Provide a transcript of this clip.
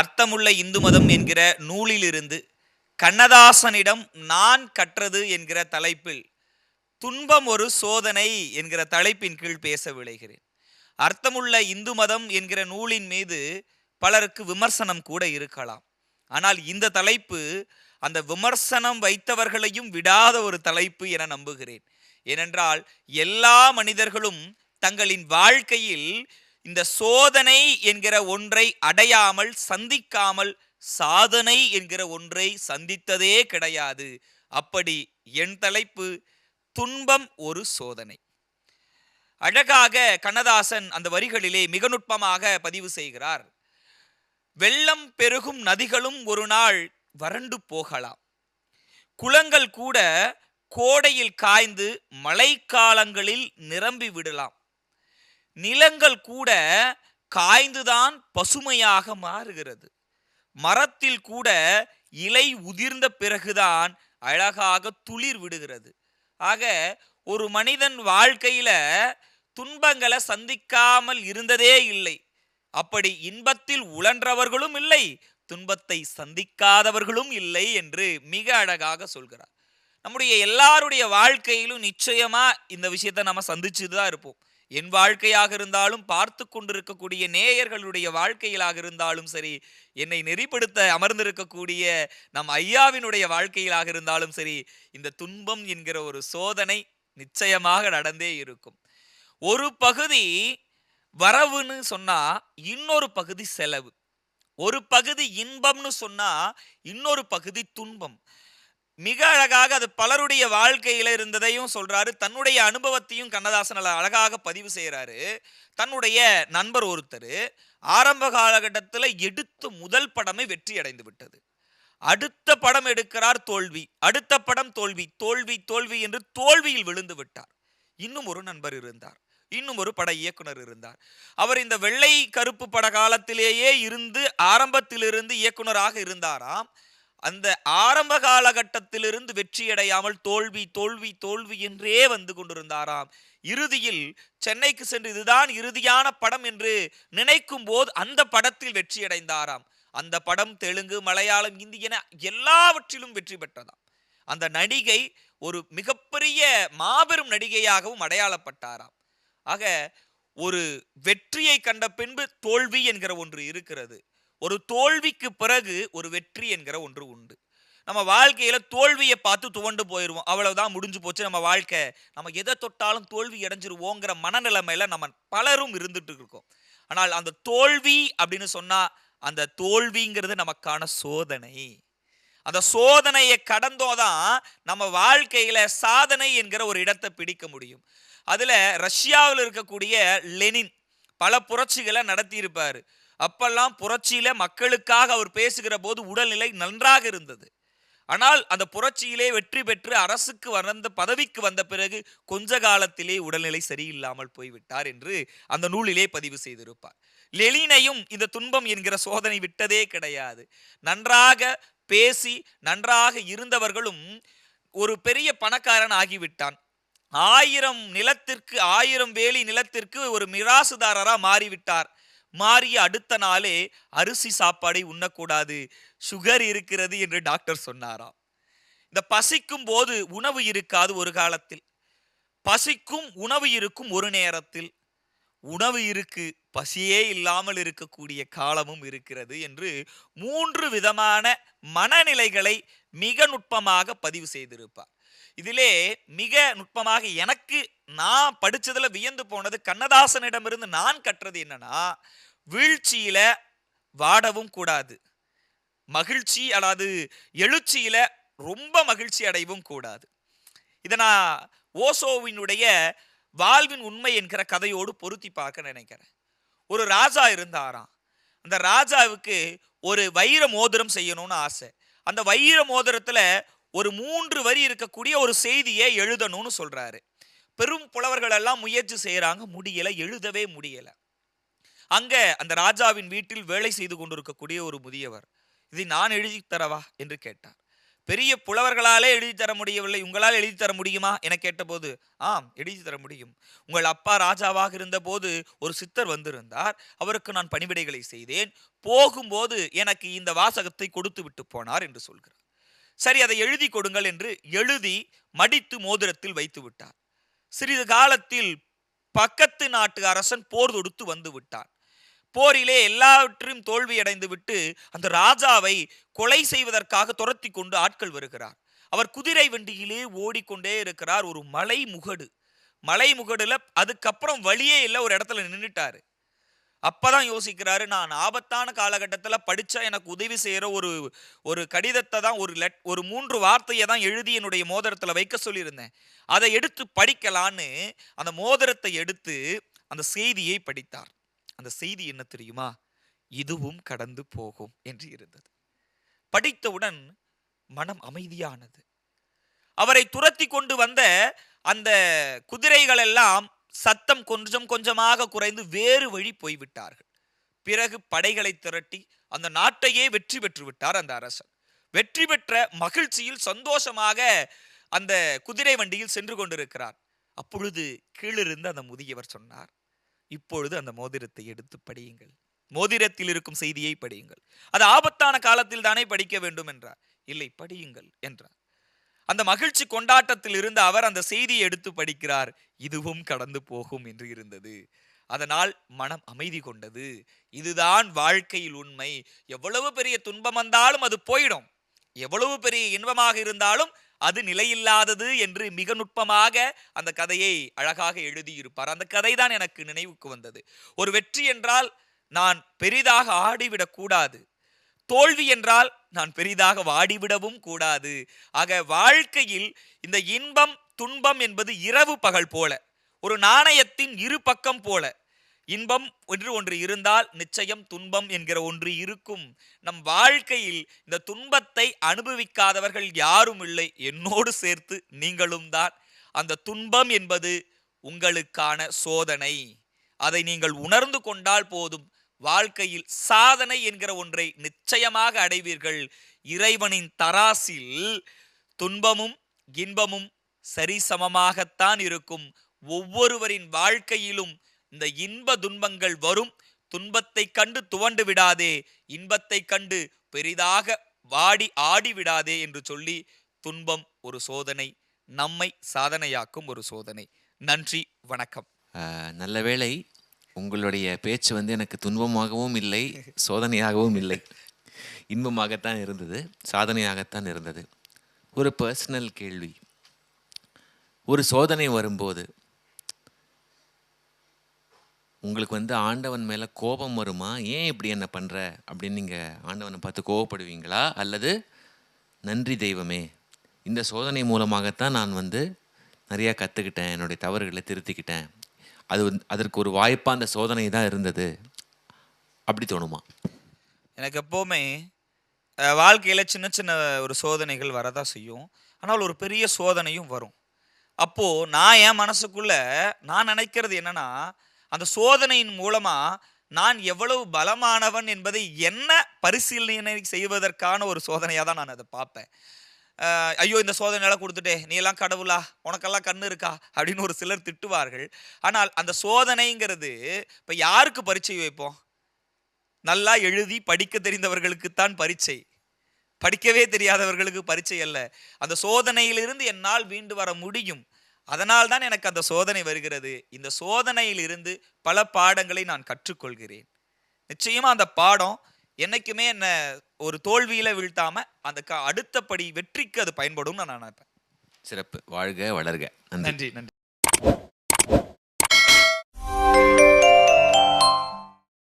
அர்த்தமுள்ள இந்து மதம் என்கிற நூலிலிருந்து கண்ணதாசனிடம் நான் கற்றது என்கிற தலைப்பில் துன்பம் ஒரு சோதனை என்கிற தலைப்பின் கீழ் பேச விளைகிறேன் அர்த்தமுள்ள இந்து மதம் என்கிற நூலின் மீது பலருக்கு விமர்சனம் கூட இருக்கலாம். ஆனால் இந்த தலைப்பு அந்த விமர்சனம் வைத்தவர்களையும் விடாத ஒரு தலைப்பு என நம்புகிறேன். ஏனென்றால் எல்லா மனிதர்களும் தங்களின் வாழ்க்கையில் இந்த சோதனை என்கிற ஒன்றை அடையாமல் சந்திக்காமல் சாதனை என்கிற ஒன்றை சந்தித்ததே கிடையாது. அப்படி என் தலைப்பு துன்பம் ஒரு சோதனை. அழகாக கண்ணதாசன் அந்த வரிகளிலே மிக நுட்பமாக பதிவு செய்கிறார். வெள்ளம் பெருகும் நதிகளும் ஒரு நாள் வறண்டு போகலாம். குளங்கள் கூட கோடையில் காய்ந்து மழைக்காலங்களில் நிரம்பி விடலாம். நிலங்கள் கூட காய்ந்துதான் பசுமையாக மாறுகிறது. மரத்தில் கூட இலை உதிர்ந்த பிறகுதான் அழகாக துளிர் விடுகிறது. ஆக ஒரு மனிதன் வாழ்க்கையில துன்பங்களை சந்திக்காமல் இருந்ததே இல்லை. அப்படி இன்பத்தில் உழன்றவர்களும் இல்லை துன்பத்தை சந்திக்காதவர்களும் இல்லை என்று மிக அழகாக சொல்கிறார். நம்முடைய எல்லாருடைய வாழ்க்கையிலும் நிச்சயமா இந்த விஷயத்தை நம்ம சந்திச்சுட்டு தான் இருப்போம். என் வாழ்க்கையாக இருந்தாலும் பார்த்து கொண்டிருக்கக்கூடிய நேயர்களுடைய வாழ்க்கையிலாக இருந்தாலும் சரி என்னை நெறிப்படுத்த அமர்ந்திருக்கக்கூடிய நம் ஐயாவினுடைய வாழ்க்கையிலாக இருந்தாலும் சரி இந்த துன்பம் என்கிற ஒரு சோதனை நிச்சயமாக நடந்தே இருக்கும். ஒரு பகுதி வரவுன்னு சொன்னா இன்னொரு பகுதி செலவு. ஒரு பகுதி இன்பம்னு சொன்னா இன்னொரு பகுதி துன்பம். மிக அழகாக அது பலருடைய வாழ்க்கையில இருந்ததையும் சொல்றாரு. தன்னுடைய அனுபவத்தையும் கண்ணதாசன் அழகாக பதிவு செய்கிறாரு தன்னுடைய நண்பர் ஒருத்தர் ஆரம்ப காலகட்டத்தில் எடுத்த முதல் படமே வெற்றி அடைந்து விட்டது. அடுத்த படம் எடுக்கிறார் தோல்வி. அடுத்த படம் தோல்வி. தோல்வி தோல்வி என்று தோல்வியில் விழுந்து விட்டார். இன்னும் ஒரு நண்பர் இருந்தார். இன்னும் ஒரு பட இயக்குனர் இருந்தார். அவர் இந்த வெள்ளை கருப்பு பட காலத்திலேயே இருந்து ஆரம்பத்திலிருந்து இயக்குனராக இருந்தாராம். அந்த ஆரம்ப காலகட்டத்திலிருந்து வெற்றியடையாமல் தோல்வி தோல்வி தோல்வி என்றே வந்து கொண்டிருந்தாராம். இறுதியில் சென்னைக்கு சென்று இதுதான் இறுதியான படம் என்று நினைக்கும் போது அந்த படத்தில் வெற்றியடைந்தாராம். அந்த படம் தெலுங்கு மலையாளம் இந்தி என எல்லாவற்றிலும் வெற்றி பெற்றதாம். அந்த நடிகை ஒரு மிகப்பெரிய மாபெரும் நடிகையாகவும் அடையாளப்பட்டாராம். ஆக ஒரு வெற்றியை கண்ட பின்பு தோல்வி என்கிற ஒன்று இருக்கிறது. ஒரு தோல்விக்கு பிறகு ஒரு வெற்றி என்கிற ஒன்று உண்டு. நம்ம வாழ்க்கையில் தோல்வியை பார்த்து துவண்டு போயிடுவோம் அவ்வளவுதான் முடிஞ்சு போச்சு. நம்ம வாழ்க்கை நம்ம எதை தொட்டாலும் தோல்வி அடைஞ்சிருவோங்கிற மனநிலைமையில நம்ம பலரும் இருந்துட்டு இருக்கோம். ஆனால் அந்த தோல்வி அப்படின்னு சொன்னால் அந்த தோல்விங்கிறது நமக்கான சோதனை. அந்த சோதனையை கடந்தோதான் நம்ம வாழ்க்கையில் சாதனை என்கிற ஒரு இடத்தை பிடிக்க முடியும். அதில் ரஷ்யாவில் இருக்கக்கூடிய லெனின் பல புரட்சிகளை நடத்தியிருப்பார். அப்பெல்லாம் புரட்சியில மக்களுக்காக அவர் பேசுகிற போது உடல்நிலை நன்றாக இருந்தது. ஆனால் அந்த புரட்சியிலே வெற்றி பெற்று அரசுக்கு வந்த பதவிக்கு வந்த பிறகு கொஞ்ச காலத்திலே உடல்நிலை சரியில்லாமல் போய்விட்டார் என்று அந்த நூலிலே பதிவு செய்திருப்பார். லெலினையும் இந்த துன்பம் என்கிற சோதனை விட்டதே கிடையாது. நன்றாக பேசி நன்றாக இருந்தவர்களும் ஒரு பெரிய பணக்காரன் ஆகிவிட்டான். ஆயிரம் நிலத்திற்கு ஆயிரம் வேலி நிலத்திற்கு ஒரு மிராசுதாரரா மாறிவிட்டார். மாறிய அடுத்த நாளே அரிசி சாப்பாடை உண்ணக்கூடாது. சுகர் இருக்கிறது என்று டாக்டர் சொன்னாராம். இந்த பசிக்கும் போது உணவு இருக்காது ஒரு காலத்தில். பசிக்கும் உணவு இருக்கும் ஒரு நேரத்தில். உணவு இருக்கு பசியே இல்லாமல் இருக்கக்கூடிய காலமும் இருக்கிறது என்று மூன்று விதமான மனநிலைகளை மிக நுட்பமாக பதிவு செய்திருப்பார். இதிலே மிக நுட்பமாக எனக்கு நான் படிச்சதுல வியந்து போனது கண்ணதாசனிடமிருந்து நான் கற்றது என்னன்னா வீழ்ச்சியில வாடவும் கூடாது. மகிழ்ச்சி அதாவது எழுச்சியில ரொம்ப மகிழ்ச்சி அடையவும் கூடாது. இதை நான் ஓசோவினுடைய வாழ்வின் உண்மை என்கிற கதையோடு பொருத்தி பார்க்க நினைக்கிறேன். ஒரு ராஜா இருந்தாராம். அந்த ராஜாவுக்கு ஒரு வைர மோதிரம் செய்யணும்னு ஆசை. அந்த வைர மோதிரத்துல ஒரு மூன்று வரி இருக்கக்கூடிய ஒரு செய்தியை எழுதணும்னு சொல்றாரு. பெரும் புலவர்கள் எல்லாம் முயற்சி செய்யறாங்க முடியல எழுதவே முடியல. அங்க அந்த ராஜாவின் வீட்டில் வேலை செய்து கொண்டிருக்கக்கூடிய ஒரு முதியவர் இதை நான் எழுதி தரவா? என்று கேட்டார். பெரிய புலவர்களாலே எழுதி தர முடியவில்லை உங்களால் எழுதி தர முடியுமா? என கேட்டபோது ஆம் எழுதி தர முடியும். உங்கள் அப்பா ராஜாவாக இருந்தபோது ஒரு சித்தர் வந்திருந்தார். அவருக்கு நான் பணிவிடைகளை செய்தேன். போகும்போது எனக்கு இந்த வாசகத்தை கொடுத்து விட்டு போனார் என்று சொல்கிறார். சரி அதை எழுதி கொடுங்கள் என்று எழுதி மடித்து மோதிரத்தில் வைத்து விட்டார். சிறிது காலத்தில் பக்கத்து நாட்டு அரசன் போர் தொடுத்து வந்து விட்டான். போரிலே எல்லாவற்றையும் தோல்வியடைந்து விட்டு அந்த ராஜாவை கொலை செய்வதற்காக துரத்தி கொண்டு ஆட்கள் வருகிறார். அவர் குதிரை வண்டியிலே ஓடிக்கொண்டே இருக்கிறார் ஒரு மலை முகடு மலை முகடுல அதுக்கப்புறம் வழியே இல்லை ஒரு இடத்துல நின்றுட்டாரு அப்பதான் யோசிக்கிறாரு நான் ஆபத்தான காலகட்டத்தில் படித்தா எனக்கு உதவி செய்கிற ஒரு ஒரு கடிதத்தை தான் ஒரு லெட் ஒரு மூன்று வார்த்தையை தான் எழுதி என்னுடைய மோதிரத்தில் வைக்க சொல்லியிருந்தேன். அதை எடுத்து படிக்கலான்னு அந்த மோதிரத்தை எடுத்து அந்த செய்தியை படித்தார். அந்த செய்தி என்ன தெரியுமா? இதுவும் கடந்து போகும் என்று இருந்தது. படித்தவுடன் மனம் அமைதியானது. அவரை துரத்தி கொண்டு வந்த அந்த குதிரைகள் எல்லாம் சத்தம் கொஞ்சம் கொஞ்சமாக குறைந்து வேறு வழி போய்விட்டார்கள். பிறகு படைகளை திரட்டி அந்த நாட்டையே வெற்றி பெற்று விட்டார் அந்த அரசன். வெற்றி பெற்ற மகிழ்ச்சியில் சந்தோஷமாக அந்த குதிரை வண்டியில் சென்று கொண்டிருக்கிறார். அப்பொழுது கீழிருந்து அந்த முதியவர் சொன்னார் இப்பொழுது அந்த மோதிரத்தை எடுத்து படியுங்கள். மோதிரத்தில் இருக்கும் செய்தியை படியுங்கள். அது ஆபத்தான காலத்தில் தானே படிக்க வேண்டும் என்றார். இல்லை படியுங்கள் என்றார். அந்த மகிழ்ச்சி கொண்டாட்டத்தில் இருந்த அவர் அந்த செய்தியை எடுத்து படிக்கிறார். இதுவும் கடந்து போகும் என்று இருந்தது. அதனால் மனம் அமைதி கொண்டது. இதுதான் வாழ்க்கையில் உண்மை. எவ்வளவு பெரிய துன்பம் வந்தாலும் அது போயிடும். எவ்வளவு பெரிய இன்பமாக இருந்தாலும் அது நிலையில்லாதது என்று மிக நுட்பமாக அந்த கதையை அழகாக எழுதியிருப்பார். அந்த கதை தான் எனக்கு நினைவுக்கு வந்தது. ஒரு வெற்றி என்றால் நான் பெரிதாக ஆடிவிடக்கூடாது. தோல்வி என்றால் நான் பெரிதாக வாடிவிடவும் கூடாது. ஆக வாழ்க்கையில் இந்த இன்பம் துன்பம் என்பது இரவு பகல் போல ஒரு நாணயத்தின் இரு பக்கம் போல. இன்பம் என்று ஒன்று இருந்தால் நிச்சயம் துன்பம் என்கிற ஒன்று இருக்கும். நம் வாழ்க்கையில் இந்த துன்பத்தை அனுபவிக்காதவர்கள் யாரும் இல்லை. என்னோடு சேர்த்து நீங்களும் தான். அந்த துன்பம் என்பது உங்களுக்கான சோதனை. அதை நீங்கள் உணர்ந்து கொண்டால் போதும். வாழ்க்கையில் சாதனை என்கிற ஒன்றை நிச்சயமாக அடைவீர்கள். இறைவனின் தராசில் துன்பமும் இன்பமும் சரிசமமாகத்தான் இருக்கும். ஒவ்வொருவரின் வாழ்க்கையிலும் இந்த இன்ப துன்பங்கள் வரும். துன்பத்தை கண்டு துவண்டு விடாதே இன்பத்தை கண்டு பெரிதாக வாடி ஆடி விடாதே என்று சொல்லி துன்பம் ஒரு சோதனை நம்மை சாதனையாக்கும் ஒரு சோதனை. நன்றி வணக்கம். நல்ல வேளை உங்களுடைய பேச்சு வந்து எனக்கு துன்பமாகவும் இல்லை சோதனையாகவும் இல்லை. இன்பமாகத்தான் இருந்தது சாதனையாகத்தான் இருந்தது. ஒரு பர்சனல் கேள்வி. ஒரு சோதனை வரும்போது உங்களுக்கு வந்து ஆண்டவன் மேலே கோபம் வருமா? ஏன் இப்படி என்ன பண்ணுற அப்படின்னு நீங்கள் ஆண்டவனை பார்த்து கோவப்படுவீங்களா? அல்லது நன்றி தெய்வமே இந்த சோதனை மூலமாகத்தான் நான் வந்து நிறையா கற்றுக்கிட்டேன் என்னுடைய தவறுகளை திருத்திக்கிட்டேன் அது வந்து அதற்கு ஒரு வாய்ப்பாக அந்த சோதனை தான் இருந்தது. அப்படி தோணுமா? எனக்கு எப்போவுமே வாழ்க்கையில் சின்ன சின்ன ஒரு சோதனைகள் வரதான் செய்யும். ஆனால் ஒரு பெரிய சோதனையும் வரும். அப்போது நான் என் மனசுக்குள்ளே நான் நினைக்கிறது என்னன்னா அந்த சோதனையின் மூலமாக நான் எவ்வளவு பலமானவன் என்பதை என்ன பரிசீலனை செய்வதற்கான ஒரு சோதனையாக தான் நான் அதை பார்ப்பேன். ஐயோ இந்த சோதனையெல்லாம் கொடுத்துட்டே நீ எல்லாம் கடவுளா? உனக்கெல்லாம் கண்ணு இருக்கா? அப்படின்னு ஒரு சிலர் திட்டுவார்கள். ஆனால் அந்த சோதனைங்கிறது இப்போ யாருக்கு பரீட்சை வைப்போம்? நல்லா எழுதி படிக்க தெரிந்தவர்களுக்குத்தான் பரீட்சை. படிக்கவே தெரியாதவர்களுக்கு பரீட்சை அல்ல. அந்த சோதனையிலிருந்து என்னால் மீண்டு வர முடியும். அதனால் தான் எனக்கு அந்த சோதனை வருகிறது. இந்த சோதனையிலிருந்து பல பாடங்களை நான் கற்றுக்கொள்கிறேன். நிச்சயமாக அந்த பாடம் என்னைக்குமே என்னை ஒரு தோல்வியில வீழ்த்தாம அந்த அடுத்தபடி வெற்றிக்கு அது பயன்படும் நான் நினைப்பேன். சிறப்பு. வாழ்க வளர்க. நன்றி நன்றி.